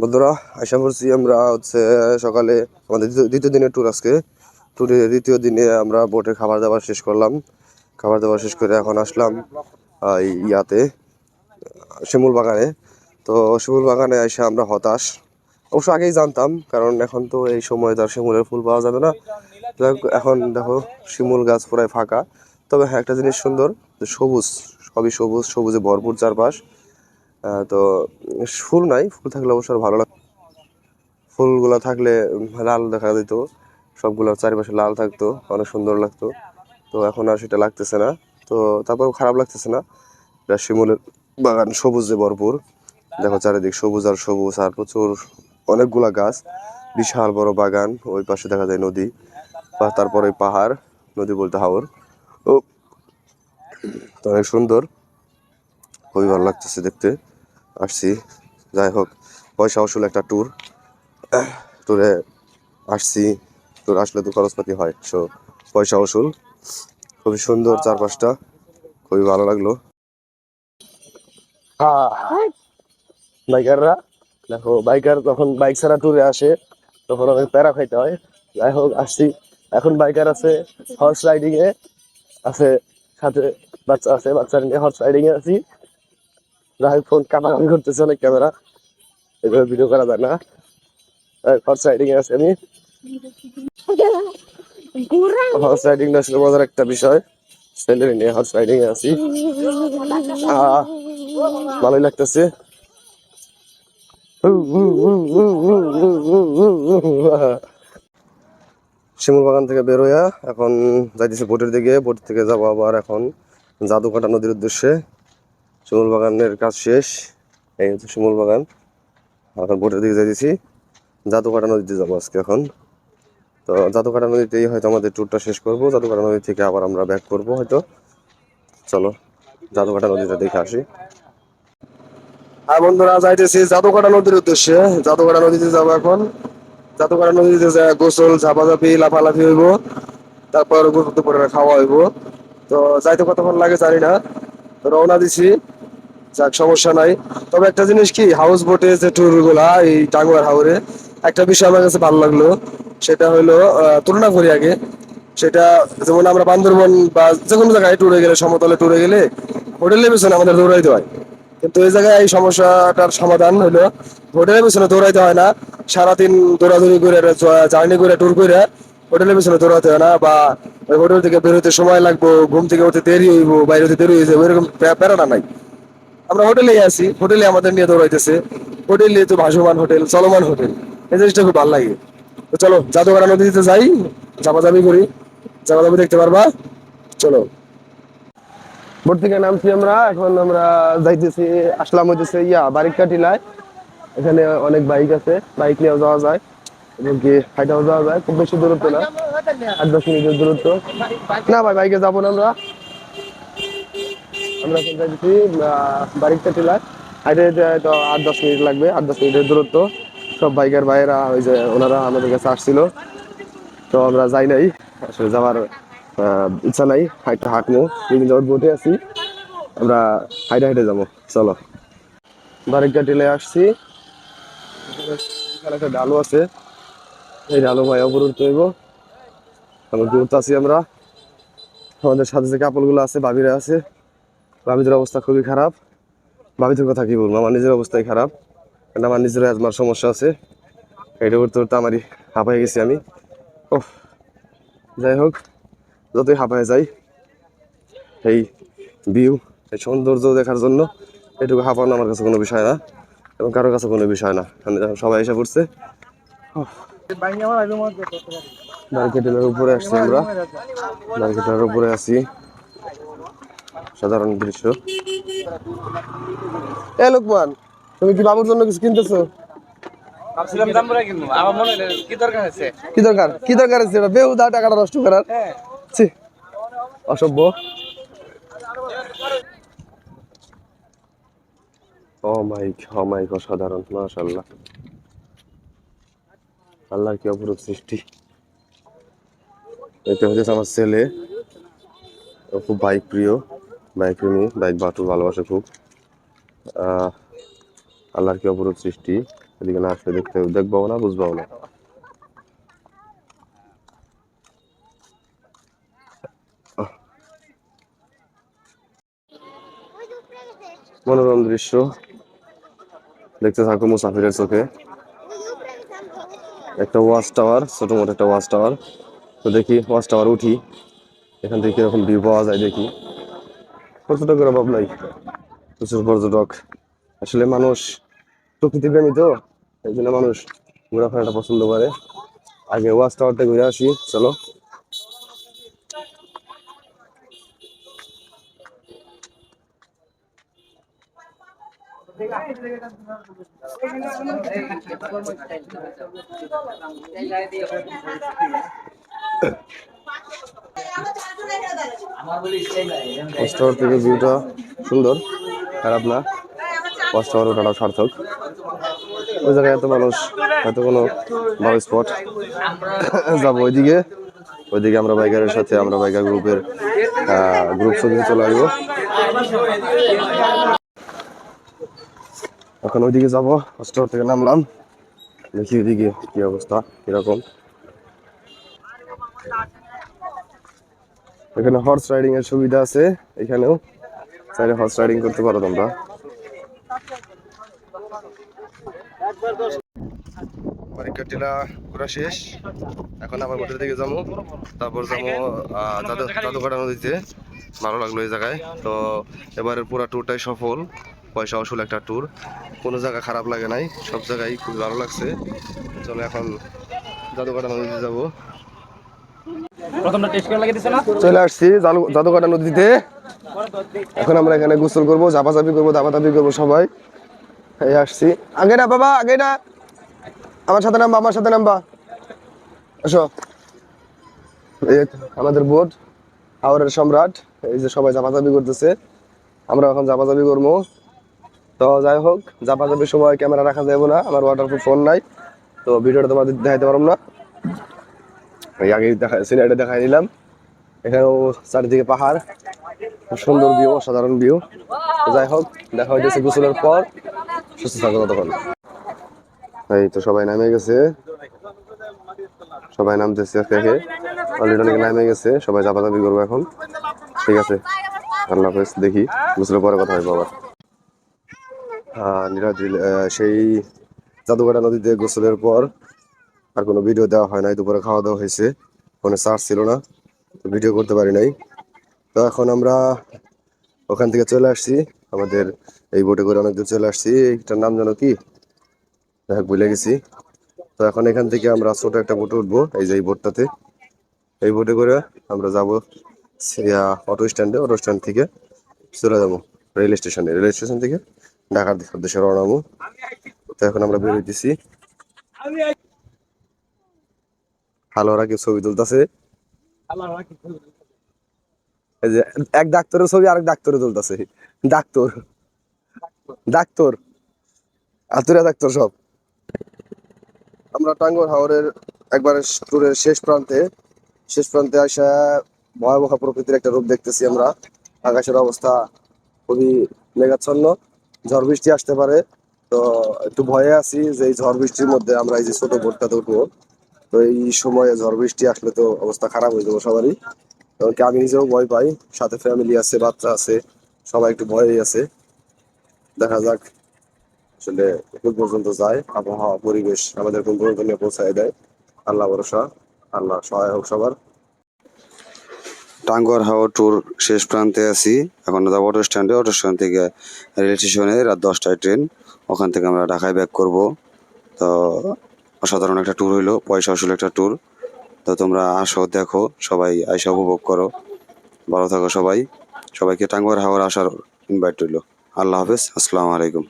বন্ধুরা, আশা করছি আমরা হচ্ছে সকালে আমাদের দ্বিতীয়- দিনের ট্যুর আজকে। ট্যুরের দ্বিতীয় দিনে আমরা বোটে খাবার দাবার শেষ করলাম। খাবার দাবার শেষ করে এখন আসলাম ইয়াতে, শিমুল বাগানে। তো শিমুল বাগানে এসে আমরা হতাশ। অবশ্য আগেই জানতাম, কারণ এখন তো এই সময় তার শিমুলের ফুল পাওয়া যাবে না। এখন দেখো শিমুল গাছ পুরাই ফাঁকা। তবে হ্যাঁ একটা জিনিস সুন্দর সবুজ, সবই সবুজ, সবুজে ভরপুর চারপাশ। তো ফুল নাই, ফুল থাকলে অবশ্য ভালো লাগতো ফুলগুলো থাকলে লাল দেখা যেত সবগুলো চারিপাশে লাল থাকতো, অনেক সুন্দর লাগতো। তো এখন আর সেটা লাগতেছে না। তো তারপর খারাপ লাগতেছে না। এটা শিমুলের বাগান সবুজে ভরপুর। দেখো চারিদিক সবুজ আর সবুজ, আর প্রচুর অনেকগুলা গাছ। বিশাল বড় বাগান, ওই পাশে দেখা যায় নদী, বা তারপরে পাহাড়, নদী বলতে হাওর। ও, তো অনেক সুন্দর। খুবই ভালো লাগতেছে দেখতে। আসছি। যাই হোক, পয়সা আসলে একটা ট্যুর ট্যুরে আসছি। ট্যুর আসলে তো খরচপাতি হয় সো পয়সা ওসুল খুবই সুন্দর চারপাশটা, খুবই ভালো লাগল। বাইকাররা, দেখো, বাইকার যখন বাইক ছাড়া ট্যুরে আসে, তখন অনেক প্যারা খাইতে হয়। যাই হোক, আসছি। এখন বাইকার আছে হর্স রাইডিং এ আছে সাথে বাচ্চা আছে, বাচ্চা নিয়ে হর্স রাইডিং এ আছি। যাই ফোন কামাকামি করতেছে অনেক ক্যামেরা এভাবে ভিডিও করা যায় না হর্স রাইডিং এ আছে আমি হর্স রাইডিং আসলে মজার একটা বিষয় ছেলে নিয়ে হর্স রাইডিং এ আছি ভালোই লাগতেছে শিমুল বাগান থেকে বের হইয়া এখন যাইতেছি বোটের দিকে বোট থেকে যাব আবার এখন জাদুকাটা নদীর উদ্দেশ্যে শিমুল বাগানের কাজ শেষ। এই হচ্ছে শিমুল বাগান। এখন বোটের দিকে যাইতেছি। জাদুকাটা নদীতে যাব আজকে এখন। তো জাদুকাটা নদীতেই হয়তো আমাদের ট্যুরটা শেষ করব। জাদুকাটা নদী থেকে আবার আমরা ব্যাক করব হয়তো। চলো, জাদুকাটা নদীটা দেখে আসি। হ্যাঁ বন্ধুরা, যাইতেছি জাদুকাটা নদীর উদ্দেশ্যে। জাদুকাটা নদীতে যাব এখন। জাদুকাটা নদীতে গোসল, ঝাপাঝাপি, লাফালাফি হইব। তারপর দুপুরে খাওয়া হইব। তো যাইতে কতক্ষণ লাগে জানি না। রওনা দিছি। যাক, সমস্যা নাই। তবে একটা জিনিস কি হাউস বোটে যে ট্যুরগুলা, এই টাঙ্গুয়ার হাওরে, একটা বিষয় আমার কাছে ভালো লাগল। সেটা হলো তুলনা করি আগে। সেটা যেমন আমরা বান্দরবন বা যে কোনো জায়গায় ট্যুরে গেলে, সমতলে ট্যুরে গেলে হোটেলের পিছনে আমাদের দৌড়াইতে হয়। কিন্তু এই জায়গায় এই সমস্যাটার সমাধান হলো হোটেলের পিছনে দৌড়াইতে হয় না। সারাদিন দৌড়াদৌড়ি করে জার্নি করে ট্যুর করে হোটেলের পিছনে দৌড়াতে হয় না বা হোটেল থেকে বেরোতে সময় লাগবো, ঘুম থেকে উঠতে দেরি হইব, বাইরে হতে দেরি হয়ে যাবে প্যা- প্যারাটা নাই। আমরা হোটেলেই আছি, হোটেলে আমাদের নিয়ে দৌড়াইতেছে। হোটেল তো ভাসমান হোটেল, চলমান হোটেল, এই জিনিসটা খুব ভালো লাগে। তো চলো, জাদুঘর নদীতে যাই চাপাচাপি করি। চাপাচাপি দেখতে পারবা? চলো। থেকে নামছি আমরা, এখন আমরা যাইতেছি, আসলাম হইতেছে ইয়া বারিকা টিলায় এখানে অনেক বাইক আছে, বাইক নিয়েও যাওয়া যায়, এবং কি হাইটাও যাওয়া যায়, খুব বেশি দূরত্ব না, আট দশ মিনিটের দূরত্ব। না ভাই, বাইকে যাব না আমরা। আমরা এখন যাচ্ছি বারিকটা টিলায় হাইটে আট দশ মিনিট লাগবে, আট দশ মিনিটের দূরত্ব। সব বাইকের ভাইয়েরা, ওই যে ওনারা আমাদের কাছে আসছিল। তো আমরা যাই নাই, আসলে যাওয়ার ইচ্ছা নাই হাইটটা হাঁটবো বিভিন্ন যাওয়ার বোটে আছি। আমরা হাইটে হাইটে যাব, চলো। বারিকটা টিলে আসছি। একটা ডালু আছে। এই ডালু ভাই অবরোধ করব আমরা দূরতে আছি আমরা। আমাদের সাথে যে কাপড়গুলো আছে, বাবিরা আছে। ভাবিদের অবস্থা খুবই খারাপ। ভাবিদের কথা কি বলব? আমার নিজের অবস্থাই খারাপ। কারণ আমার নিজের আজমার সমস্যা আছে। এটা করতে করতে আমারই হাঁপাই গেছি আমি। ও যাই হোক যতই হাঁপায় যাই এই ভিউ এই সৌন্দর্য দেখার জন্য এটুকু হাঁপানো আমার কাছে কোনো বিষয় না এবং কারোর কাছে কোনো বিষয় না। আমি যখন সবাই এসে পড়ছে মার্কেটের উপরে আসছি আমরা। মার্কেটের উপরে আছি। সাধারণ দৃশ্য এ লোকমান তুমি কি বাবুর জন্য কিছু কিনতেছো? মনে কি দরকার কি দরকার? কি দরকার আছে এটা বেহুদা টাকাটা নষ্ট করার। অসভ্য। ও মাই ও মাই অসাধারণ মাশাআল্লাহ। আল্লাহর কি অপরূপ সৃষ্টি। এটা হচ্ছে আমার ছেলে খুব বাইক প্রিয় বাইক প্রেমী বাইক বাটুর ভালোবাসে খুব। আল্লাহর কি অপরূপ সৃষ্টি? এদিকে না আসলে দেখতে দেখবাও না, বুঝবাও না। মনোরম দৃশ্য। দেখতে থাকো মুসাফিরের চোখে। একটা ওয়াচ টাওয়ার, ছোট মোটো একটা ওয়াচ টাওয়ার। তো দেখি, ওয়াচ টাওয়ার উঠি। এখান থেকে কীরকম ভিউ পাওয়া যায় দেখি। ছোট করে ভাবলাই প্রচুর পর্যটক। আসলে মানুষ প্রকৃতি প্রেমী তো, এই জন্য মানুষ ঘোরাফেরাটা পছন্দ করে। আগে ওয়াচ টাওয়ারটা ঘুরে আসি, চলো। ওয়াচ থেকে ভিউটা সুন্দর, খারাপ না। ওয়াচ টাওয়ার ওঠাটা সার্থক। ওই জায়গায় এত মানুষ হয়তো কোনো ভালো স্পট যাব ওইদিকে। ওইদিকে আমরা বাইকারের সাথে, আমরা বাইকার গ্রুপের গ্রুপ ছবিতে চলে আসব। এখন ওইদিকে যাব হস্টেল থেকে নামলাম। দেখি ওইদিকে কি অবস্থা, কীরকম। এখানে হর্স রাইডিং এর সুবিধা আছে, এখানেও চাইলে হর্স রাইডিং করতে পারো তোমরা। পরীক্ষা টিলা ঘোরা শেষ। এখন আবার হোটেল থেকে যাব। তারপর যাব জাদু জাদুঘাটা নদীতে। ভালো লাগল এই জায়গায়। তো এবারের পুরো ট্যুরটাই সফল। পয়সা আসল একটা ট্যুর কোনো জায়গা খারাপ লাগে নাই। সব জায়গায় খুব ভালো লাগছে। চলো এখন জাদুঘাটা নদীতে যাব। চলে আসছি জাদু- জাদুঘাটা নদীতে। এখন আমরা এখানে গোসল করব, ঝাপাঝাপি করব, দাপাদাপি করব সবাই। এই আসছি। আগে না বাবা, আগে না। আমার সাথে নামবা, আমার সাথে নামবা। আসো। আমাদের বোট হাওড়ের সম্রাট, এই যে সবাই ঝাপাঝাপি করতেছে। আমরা এখন ঝাপাঝাপি করব। তো যাই হোক ঝাপাঝাপির সময় ক্যামেরা রাখা যাবে না, আমার ওয়াটারপ্রুফ ফোন নাই। তো ভিডিওটা তোমাদের দেখাইতে পারব না। আগে দেখা সিনারিটা দেখাই নিলাম। এখানেও চারিদিকে পাহাড়। খুব সুন্দর ভিউ অসাধারণ ভিউ যাই হোক, দেখা পর। সুস্থ থাকো এই তো সবাই নামে গেছে। সবাই নামতেছে অলরেডি অনেক নামে গেছে। সবাই চাপাচাপি করব এখন। ঠিক আছে। আল্লাহ হাফেজ, দেখি। গোসলের পরে কথা হয় বাবা হ্যাঁ সেই জাদুঘাটা নদীতে গোসলের পর আর কোনো ভিডিও দেওয়া হয় নাই, দুপুরে খাওয়া দাওয়া হয়েছে ফোনে চার্জ ছিল না ভিডিও করতে পারি নাই। তো এখন আমরা ওখান থেকে চলে আসছি, আমাদের এই বোটে করে অনেক দূর চলে আসছি, এইটার নাম জানো কি? দেখ ভুলে গেছি। তো এখন এখান থেকে আমরা ছোট একটা বোটে উঠবো, এই যে এই বোটটাতে এই বোটে করে আমরা যাব অটো স্ট্যান্ডে অটো স্ট্যান্ড থেকে চলে যাব রেল স্টেশনে রেল স্টেশন থেকে ঢাকার উদ্দেশ্যে রওনা হব। তো এখন আমরা বের ভালো ওরা ছবি তুলতেছে। এক ডাক্তারের ছবি আরেক ডাক্তারে তুলতেছে। ডাক্তার। ডাক্তার। আতুরা ডাক্তার সব। আমরা টাঙ্গর হাওরের একবারে ট্যুরের শেষ প্রান্তে শেষ প্রান্তে আসা ভয়াবহ প্রকৃতির একটা রূপ দেখতেছি আমরা। আকাশের অবস্থা খুবই মেঘাচ্ছন্ন। ঝড় বৃষ্টি আসতে পারে। তো একটু ভয়ে আছি যে এই ঝড় বৃষ্টির মধ্যে আমরা এই যে ছোট বোটটাতে উঠবো। তো এই সময়ে ঝড় বৃষ্টি আসলে তো অবস্থা খারাপ হয়ে যাব সবারই। এমনকি আমি নিজেও ভয় পাই, সাথে ফ্যামিলি আছে, বাচ্চা আছে, সবাই একটু ভয়ই আছে। দেখা যাক, আসলে কোন পর্যন্ত যায়, আবহাওয়া, পরিবেশ আমাদের কোন পর্যন্ত নিয়ে পৌঁছায় দেয়। আল্লাহ ভরসা, আল্লাহ সহায় হোক সবার। টাঙ্গর হাওয়া ট্যুর শেষ প্রান্তে আছি। এখন যাব অটো স্ট্যান্ডে অটো স্ট্যান্ড থেকে রেল স্টেশনে রাত দশটায় ট্রেন ওখান থেকে আমরা ঢাকায় ব্যাক করব। তো অসাধারণ একটা ট্যুর হইল, পয়সা আসল একটা ট্যুর তো তোমরা আসো, দেখো, সবাই আইসা উপভোগ করো। ভালো থাকো সবাই। সবাইকে টাঙ্গুয়ার হাওয়ার আসার ইনভাইট রইল। আল্লাহ হাফেজ, আসসালামু আলাইকুম।